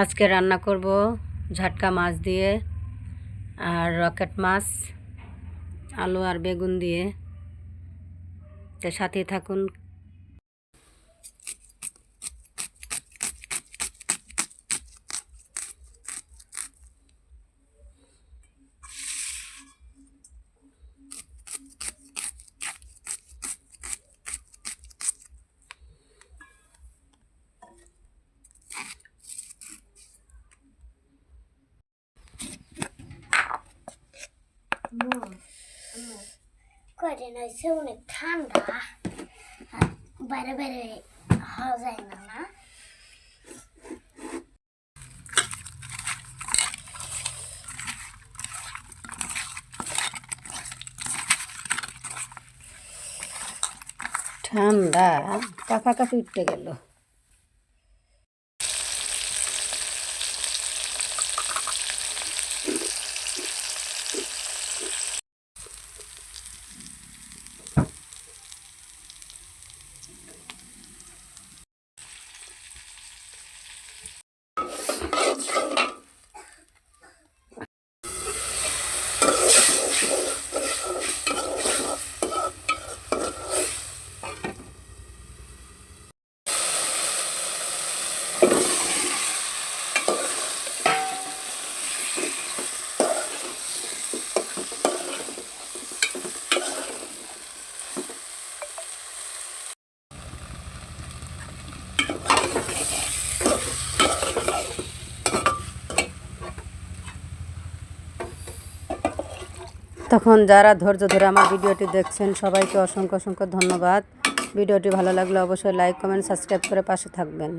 আজকে রান্না করব ঝাটকা মাছ দিয়ে আর রকেট মাছ, আলু আর বেগুন দিয়ে। তো সাথে থাকুন কয়দিন হয়েছে অনেক ঠান্ডা বাইরে বাইরে হওয়া যায় না না ঠান্ডা। কাপা কাপি উঠতে গেল। তখন যারা ধৈর্য ধরে আমার ভিডিওটি দেখছেন, সবাইকে অসংখ্য অসংখ্য ধন্যবাদ। ভিডিওটি ভালো লাগলে অবশ্যই লাইক কমেন্ট সাবস্ক্রাইব করে পাশে থাকবেন।